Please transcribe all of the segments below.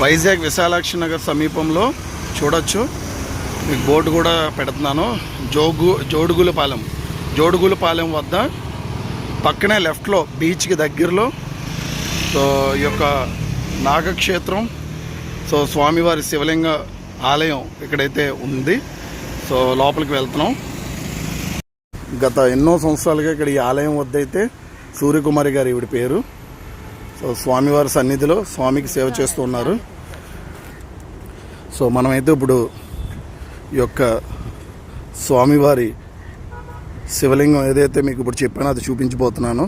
వైజాగ్ విశాలాక్షి నగర్ సమీపంలో చూడొచ్చు. మీకు బోర్డు కూడా పెడుతున్నాను. జోగు జోడుగులపాలెం. జోడుగులపాలెం వద్ద పక్కనే లెఫ్ట్లో బీచ్కి దగ్గరలో సో ఈ యొక్క నాగక్షేత్రం. సో స్వామివారి శివలింగ ఆలయం ఇక్కడైతే ఉంది. సో లోపలికి వెళ్తున్నాం. గత ఎన్నో సంవత్సరాలుగా ఇక్కడ ఈ ఆలయం వద్ద అయితే సూర్యకుమారి గారు ఈవిడ పేరు. సో స్వామివారి సన్నిధిలో స్వామికి సేవ చేస్తూ ఉన్నారు. సో మనమైతే ఇప్పుడు ఈ యొక్క స్వామివారి శివలింగం ఏదైతే మీకు ఇప్పుడు చెప్పానో అది చూపించిపోతున్నాను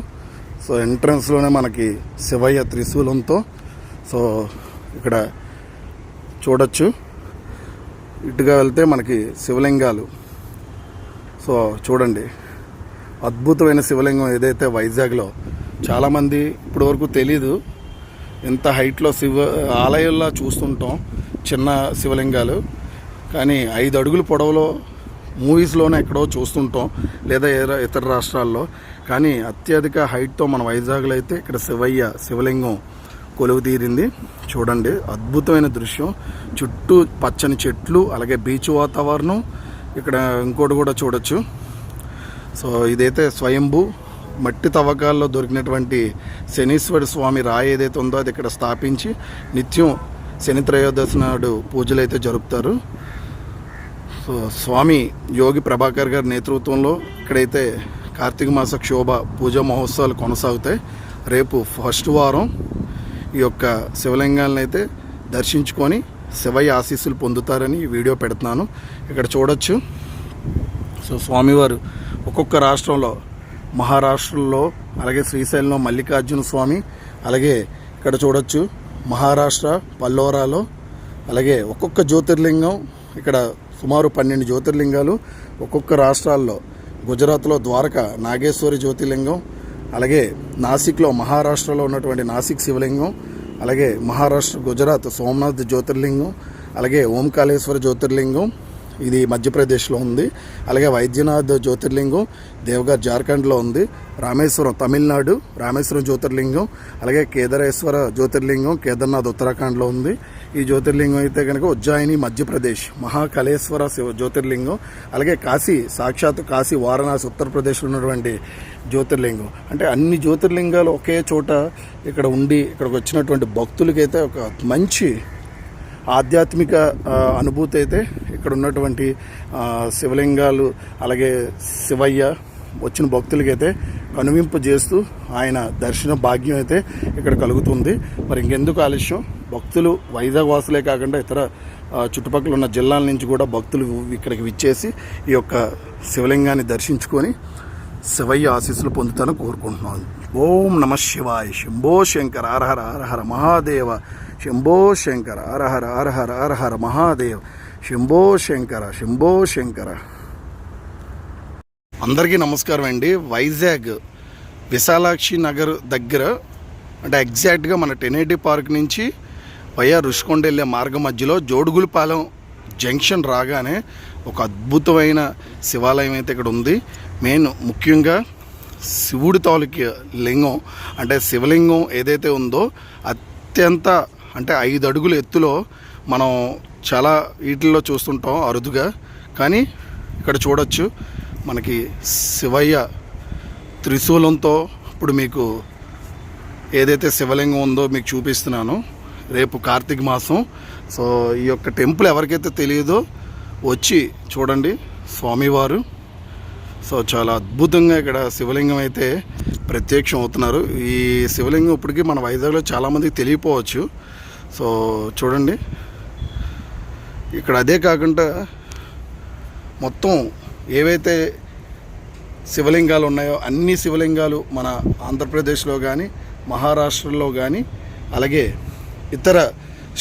సో ఎంట్రన్స్లోనే మనకి శివయ్య త్రిశూలంతో సో ఇక్కడ చూడొచ్చు. ఇటుగా వెళ్తే మనకి శివలింగాలు. సో చూడండి అద్భుతమైన శివలింగం ఏదైతే వైజాగ్లో చాలామంది ఇప్పటివరకు తెలీదు. ఎంత హైట్లో శివ ఆలయాల్లో చూస్తుంటాం చిన్న శివలింగాలు. కానీ ఐదు అడుగుల పొడవులో మూవీస్లోనే ఎక్కడో చూస్తుంటాం లేదా ఇతర రాష్ట్రాల్లో. కానీ అత్యధిక హైట్తో మన వైజాగ్లో అయితే ఇక్కడ శివయ్య శివలింగం కొలువు తీరింది. చూడండి అద్భుతమైన దృశ్యం. చుట్టూ పచ్చని చెట్లు అలాగే బీచ్ వాతావరణం. ఇక్కడ ఇంకోటి కూడా చూడొచ్చు. సో ఇదైతే స్వయంభూ మట్టి తవ్వకాల్లో దొరికినటువంటి శనీశ్వర స్వామి రాయి ఏదైతే ఉందో అది ఇక్కడ స్థాపించి నిత్యం శని త్రయోదశి నాడు పూజలు అయితే జరుపుతారు. సో స్వామి యోగి ప్రభాకర్ గారి నేతృత్వంలో ఇక్కడైతే కార్తీక మాస క్షోభ పూజా మహోత్సవాలు కొనసాగుతాయి. రేపు ఫస్ట్ వారం ఈ యొక్క శివలింగాలను అయితే దర్శించుకొని శివయ్య ఆశీస్సులు పొందుతారని వీడియో పెడుతున్నాను. ఇక్కడ చూడొచ్చు. సో స్వామివారు ఒక్కొక్క రాష్ట్రంలో మహారాష్ట్రలో అలాగే శ్రీశైలంలో మల్లికార్జున స్వామి అలాగే ఇక్కడ చూడొచ్చు మహారాష్ట్ర పల్లోరాలో అలాగే ఒక్కొక్క జ్యోతిర్లింగం ఇక్కడ సుమారు పన్నెండు జ్యోతిర్లింగాలు ఒక్కొక్క రాష్ట్రాల్లో. గుజరాత్లో ద్వారక నాగేశ్వరి జ్యోతిర్లింగం అలాగే నాసిక్లో మహారాష్ట్రలో ఉన్నటువంటి నాసిక్ శివలింగం అలాగే మహారాష్ట్ర గుజరాత్ సోమనాథ్ జ్యోతిర్లింగం అలాగే ఓంకాళేశ్వర జ్యోతిర్లింగం ఇది మధ్యప్రదేశ్లో ఉంది. అలాగే వైద్యనాథ్ జ్యోతిర్లింగం దేవగర్ జార్ఖండ్లో ఉంది. రామేశ్వరం తమిళనాడు రామేశ్వరం జ్యోతిర్లింగం అలాగే కేదారేశ్వర జ్యోతిర్లింగం కేదార్నాథ్ ఉత్తరాఖండ్లో ఉంది. ఈ జ్యోతిర్లింగం అయితే కనుక ఉజ్జాయిని మధ్యప్రదేశ్ మహాకళేశ్వర శివ జ్యోతిర్లింగం అలాగే కాశీ సాక్షాత్ కాశీ వారణాసి ఉత్తరప్రదేశ్లో ఉన్నటువంటి జ్యోతిర్లింగం. అంటే అన్ని జ్యోతిర్లింగాలు ఒకే చోట ఇక్కడ ఉండి ఇక్కడికి వచ్చినటువంటి భక్తులకైతే ఒక మంచి ఆధ్యాత్మిక అనుభూతి అయితే ఇక్కడ ఉన్నటువంటి శివలింగాలు అలాగే శివయ్య వచ్చిన భక్తులకైతే కనువింపు చేస్తూ ఆయన దర్శన భాగ్యం అయితే ఇక్కడ కలుగుతుంది. మరి ఇంకెందుకు ఆలస్యం? భక్తులు వైజాగ్ వాసులే కాకుండా ఇతర చుట్టుపక్కల ఉన్న జిల్లాల నుంచి కూడా భక్తులు ఇక్కడికి విచ్చేసి ఈ యొక్క శివలింగాన్ని దర్శించుకొని శివయ్య ఆశీస్సులు పొందుతాను కోరుకుంటున్నాను. ఓం నమ శివాయ. శంభో శంకర. హరహర హరహర మహాదేవ. శంభో శంకర అరహర అరహర అరహర మహాదేవ్. శంభో శంకర శంభో శంకర. అందరికీ నమస్కారం అండి. వైజాగ్ విశాలాక్షి నగర్ దగ్గర అంటే ఎగ్జాక్ట్గా మన టెనేటి పార్క్ నుంచి వైఆర్ రుషికొండ వెళ్ళే మార్గం మధ్యలో జోడుగులపాలెం జంక్షన్ రాగానే ఒక అద్భుతమైన శివాలయం అయితే ఇక్కడ ఉంది. మెయిన్ ముఖ్యంగా శివుడి తాలూక్య లింగం అంటే శివలింగం ఏదైతే ఉందో అత్యంత అంటే ఐదు అడుగుల ఎత్తులో మనం చాలా వీటిల్లో చూస్తుంటాం అరుదుగా. కానీ ఇక్కడ చూడొచ్చు మనకి శివయ్య త్రిశూలంతో ఇప్పుడు మీకు ఏదైతే శివలింగం ఉందో మీకు చూపిస్తున్నాను. రేపు కార్తీక మాసం. సో ఈ యొక్క టెంపుల్ ఎవరికైతే తెలియదో వచ్చి చూడండి స్వామివారు. సో చాలా అద్భుతంగా ఇక్కడ శివలింగం అయితే ప్రత్యక్షం అవుతున్నారు ఈ శివలింగం ఇప్పటికీ మన వైజాగ్లో చాలామందికి తెలియపోవచ్చు. సో చూడండి. ఇక్కడ అదే కాకుండా మొత్తం ఏవైతే శివలింగాలు ఉన్నాయో అన్ని శివలింగాలు మన ఆంధ్రప్రదేశ్లో కానీ మహారాష్ట్రలో కానీ అలాగే ఇతర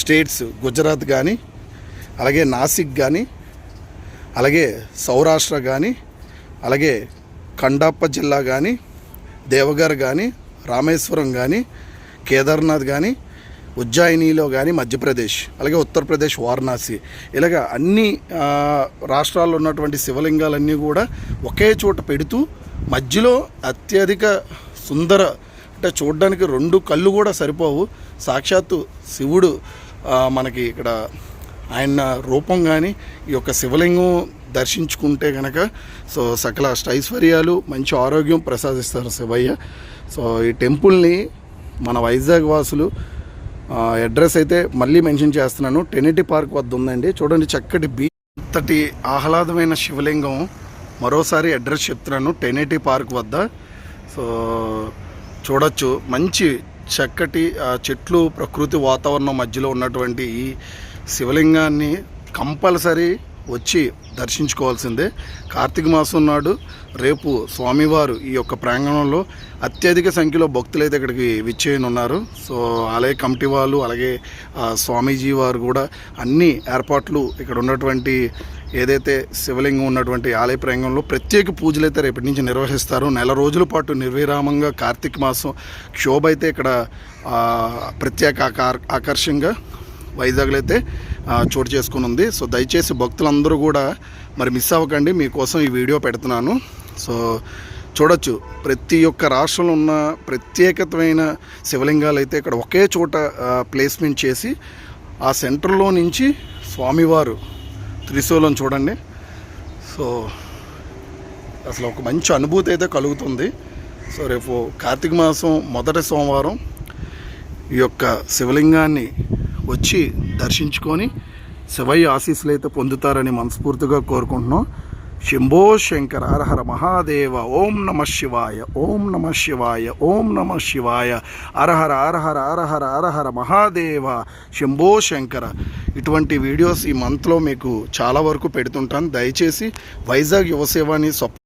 స్టేట్స్ గుజరాత్ కానీ అలాగే నాసిక్ కానీ అలాగే సౌరాష్ట్ర కానీ అలాగే కండాప్ప జిల్లా కానీ దేవగర్ కానీ రామేశ్వరం కానీ కేదార్నాథ్ కానీ ఉజ్జాయినిలో కానీ మధ్యప్రదేశ్ అలాగే ఉత్తరప్రదేశ్ వారణాసి ఇలాగ అన్ని రాష్ట్రాల్లో ఉన్నటువంటి శివలింగాలన్నీ కూడా ఒకే చోట పెడుతూ మధ్యలో అత్యధిక సుందర అంటే చూడడానికి రెండు కళ్ళు కూడా సరిపోవు. సాక్షాత్తు శివుడు మనకి ఇక్కడ ఆయన రూపం కానీ ఈ యొక్క శివలింగం దర్శించుకుంటే కనుక సో సకల అష్టైశ్వర్యాలు మంచి ఆరోగ్యం ప్రసాదిస్తారు శివయ్య. సో ఈ టెంపుల్ని మన వైజాగ్ వాసులు అడ్రస్ అయితే మళ్ళీ మెన్షన్ చేస్తున్నాను. టెనిటి పార్క్ వద్ద ఉందండి చూడండి చక్కటి బీచ్ అంతటి ఆహ్లాదమైన శివలింగం. మరోసారి అడ్రస్ చెప్తున్నాను. టెనిటి పార్క్ వద్ద. సో చూడొచ్చు. మంచి చక్కటి చెట్లు ప్రకృతి వాతావరణం మధ్యలో ఉన్నటువంటి ఈ శివలింగాన్ని కంపల్సరీ వచ్చి దర్శించుకోవాల్సిందే. కార్తీక మాసం నాడు రేపు స్వామివారు ఈ యొక్క ప్రాంగణంలో అత్యధిక సంఖ్యలో భక్తులు అయితే ఇక్కడికి విచ్చేయనున్నారు. సో ఆలయ కమిటీ వాళ్ళు అలాగే స్వామీజీ వారు కూడా అన్ని ఏర్పాట్లు ఇక్కడ ఉన్నటువంటి ఏదైతే శివలింగం ఉన్నటువంటి ఆలయ ప్రాంగణంలో ప్రత్యేక పూజలు అయితే రేపటి నుంచి నిర్వహిస్తారు. నెల రోజుల పాటు నిర్విరామంగా కార్తీక మాసం క్షోభ అయితే ఇక్కడ ప్రత్యేక ఆకార్ ఆకర్షంగా వైజాగ్లో అయితే చోటు చేసుకుని ఉంది. సో దయచేసి భక్తులందరూ కూడా మరి మిస్ అవ్వకండి. మీకోసం ఈ వీడియో పెడుతున్నాను. సో చూడొచ్చు. ప్రతి ఒక్క రాష్ట్రంలో ఉన్న ప్రత్యేకతమైన శివలింగాలు అయితే ఇక్కడ ఒకే చోట ప్లేస్మెంట్ చేసి ఆ సెంటర్లో నుంచి స్వామివారు త్రిశూలం చూడండి. సో అసలు ఒక మంచి అనుభూతి అయితే కలుగుతుంది. సో రేపు కార్తీక మాసం మొదటి సోమవారం ఈ యొక్క శివలింగాన్ని వచ్చి దర్శించుకొని శివయ్య ఆశీస్సులు అయితే పొందుతారని మనస్ఫూర్తిగా కోరుకుంటున్నాం. శంభో శంకర హరహర మహాదేవ ఓం నమ శివాయ ఓం నమ శివాయ ఓం నమ శివాయ అరహర అరహర అరహర అరహర మహాదేవ శంభో శంకర. ఇటువంటి వీడియోస్ ఈ మంత్లో మీకు చాలా వరకు పెడుతుంటాను. దయచేసి వైజాగ్ యువసేవాని స్వప్